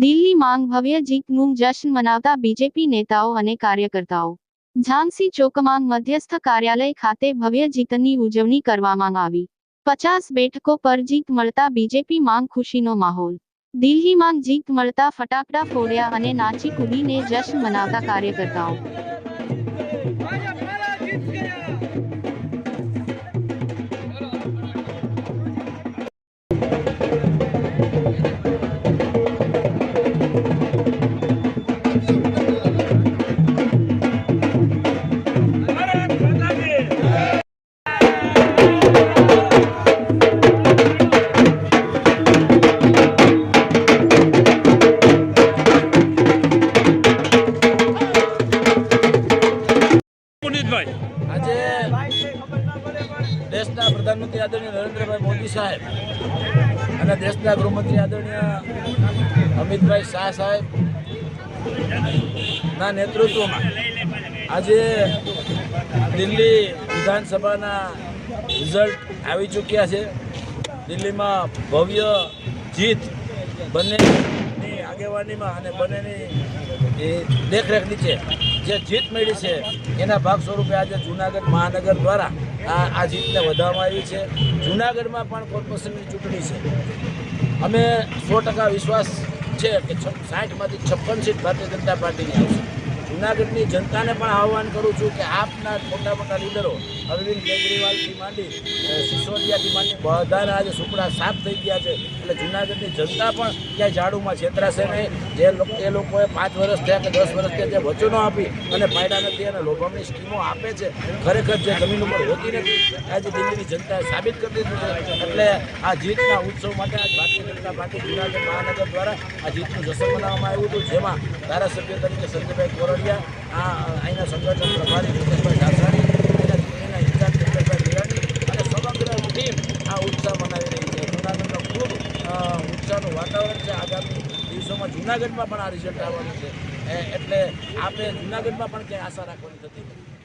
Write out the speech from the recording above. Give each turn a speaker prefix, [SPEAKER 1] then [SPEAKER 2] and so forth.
[SPEAKER 1] દિલ્હી માંગ ભવ્ય જીતનું જશ્ન મનાવતા બીજેપી નેતાઓ અને કાર્યકર્તાઓ. ઝાંસી ચોકમાં મધ્યસ્થ કાર્યાલય ખાતે ભવ્ય જીતની ઉજવણી કરવામાં આવી. પચાસ બેઠકો પર જીત મળતા બીજેપી માંગ ખુશીનો માહોલ. દિલ્હીમાં જીત મળતા ફટાકડા ફોડ્યા અને નાચી કૂદીને જશ્ન મનાવતા કાર્યકર્તાઓ.
[SPEAKER 2] દેશના પ્રધાનમંત્રી આદરણીય નરેન્દ્રભાઈ મોદી સાહેબ અને દેશના ગૃહમંત્રી આદરણીય અમિતભાઈ શાહ સાહેબ નેતૃત્વમાં આજે દિલ્હી વિધાનસભાના રિઝલ્ટ આવી ચૂક્યા છે. દિલ્હીમાં ભવ્ય જીત બંનેની આગેવાનીમાં અને બંનેની એ દેખરેખ નીચે જે જીત મળી છે, એના ભાગ સ્વરૂપે આજે જૂનાગઢ મહાનગર દ્વારા આ આ જીતને વધારવામાં આવી છે. જૂનાગઢમાં પણ કોર્પોરેશનની ચૂંટણી છે. અમે સો ટકા વિશ્વાસ છે કે સાઠમાંથી છપ્પન સીટ ભારતીય જનતા પાર્ટીની આવશે. જૂનાગઢની જનતાને પણ આહવાન કરું છું કે આપના મોટા મોટા લીડરો અરવિંદ કેજરીવાલથી માંડી સિસોદિયાથી માંડી બધાના આજે સુપડા સાફ થઈ ગયા છે. એટલે જૂનાગઢની જનતા પણ ક્યાંય ઝાડુમાં છેતરાશે નહીં. જે એ લોકોએ પાંચ વર્ષ થયા કે દસ વર્ષ થયા જે વચનો આપી અને પાયડા નથી અને લોભામની સ્કીમો આપે છે, ખરેખર જે જમીન ઉપર હોતી નથી, આજે દિલ્હીની જનતાએ સાબિત કરી દીધું છે. એટલે આ જીતના ઉત્સવ માટે આજ ભારતીય જનતા પાર્ટી જૂનાગઢ મહાનગર દ્વારા આ જીતનું જશ્ન બનાવવામાં આવ્યું હતું, જેમાં ધારાસભ્ય તરીકે સંજયભાઈ કોરડિયા આ, અહીંના સંગઠન પ્રભારી મુકેશભાઈ ઢાસાણી, એના ઇન્ચાર્જ ચંદ્રભાઈ હિરાણી અને સમગ્ર ટીમ આ ઉત્સાહ મનાવી રહી છે. જૂનાગઢનો ખૂબ ઉત્સાહનું વાતાવરણ છે. આગામી દિવસોમાં જૂનાગઢમાં પણ આ રિઝલ્ટ આવવાનું છે. એટલે આપણે જૂનાગઢમાં પણ ક્યાંય આશા રાખવાની થતી નથી.